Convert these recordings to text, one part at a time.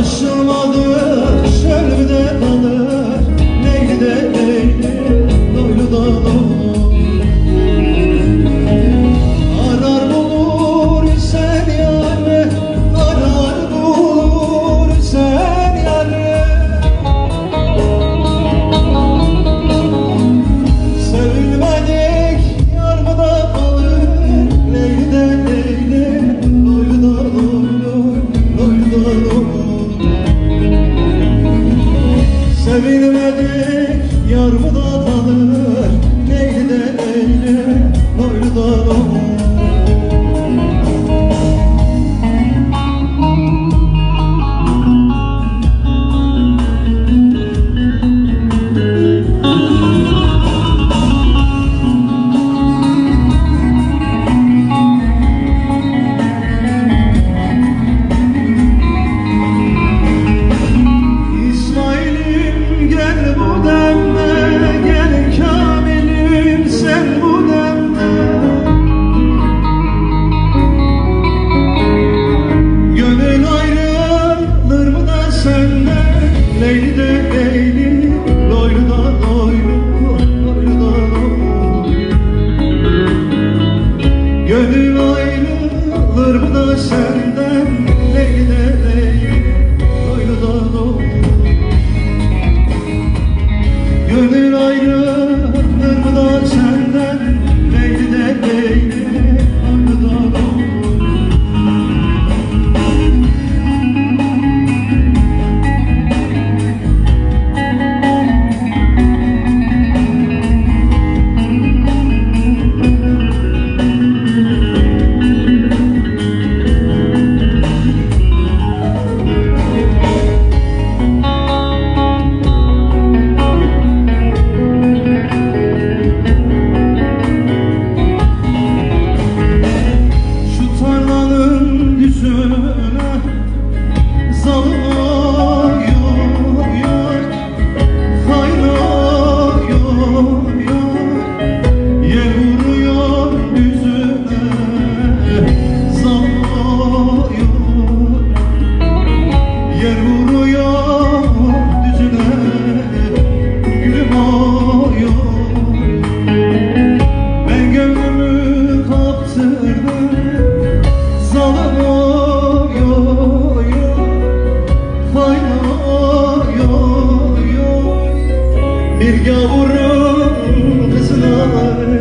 Aşamadım Bir gavurun kızına.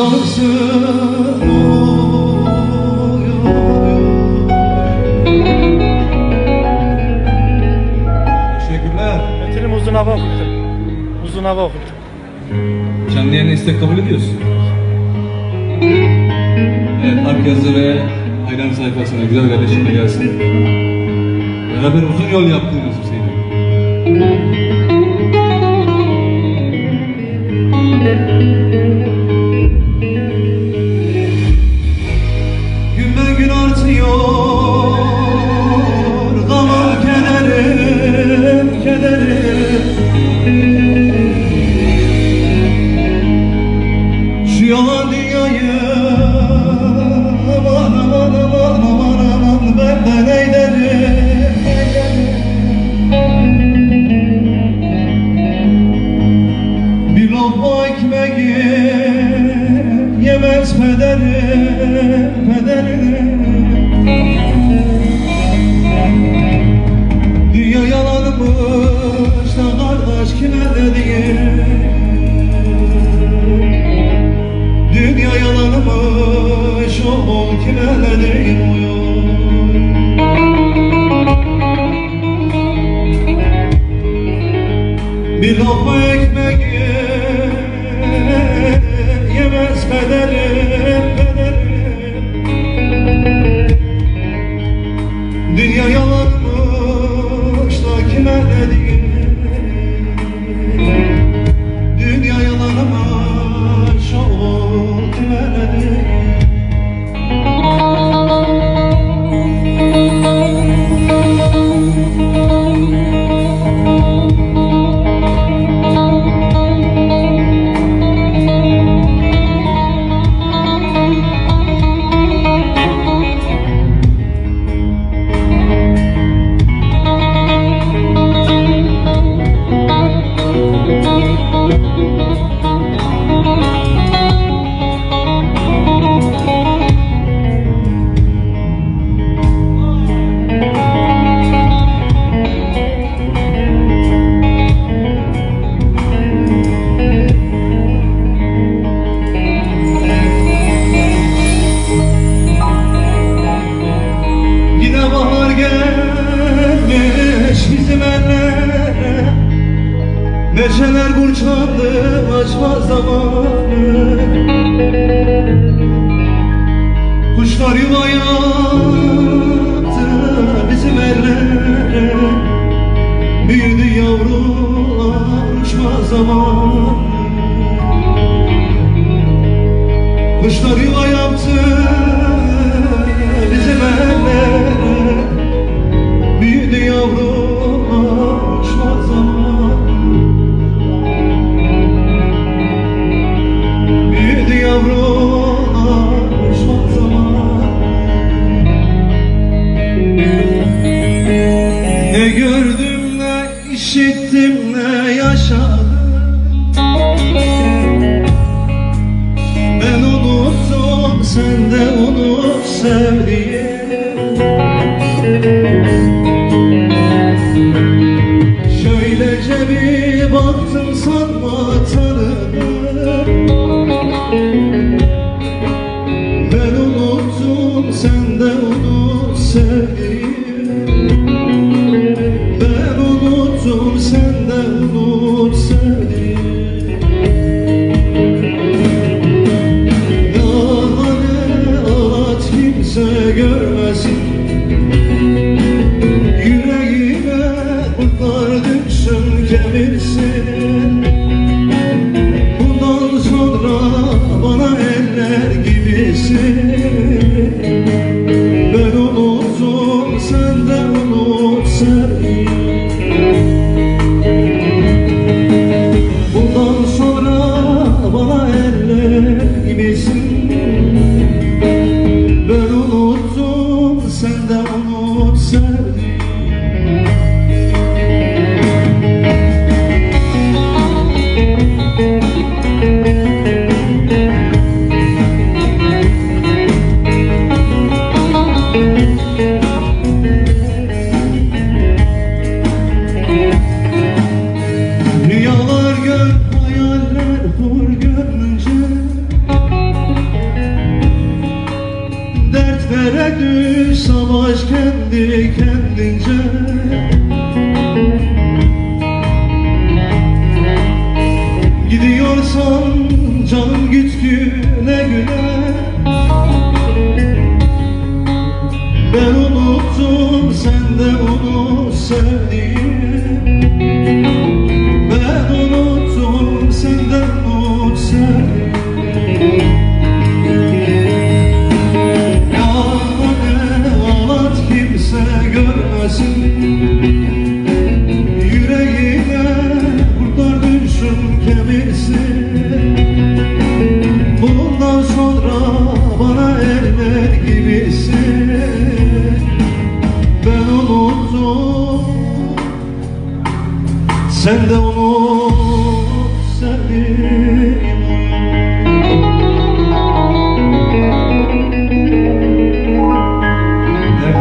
uzansın oy, oy, uzun hava okuttu. Uzun hava okuttu. Canlı yayına istek. Evet herkese ve hayran sayfasına güzel kardeşimle gelsin. Beraber uzun yol yaptığımız Dünya Kuşlar yuva yaptı bizim ellere Büyüdü yavrular uçma zaman Kuşlar yuva yaptı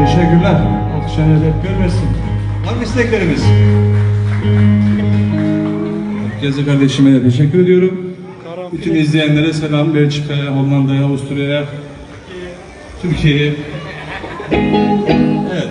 Teşekkürler. Alkışlarını hedef görmesin. Var mı isteklerimiz? Gezi kardeşime de teşekkür ediyorum. Bütün izleyenlere selam. Belçika'ya, Hollanda'ya, Avusturya'ya, Türkiye'ye. Evet.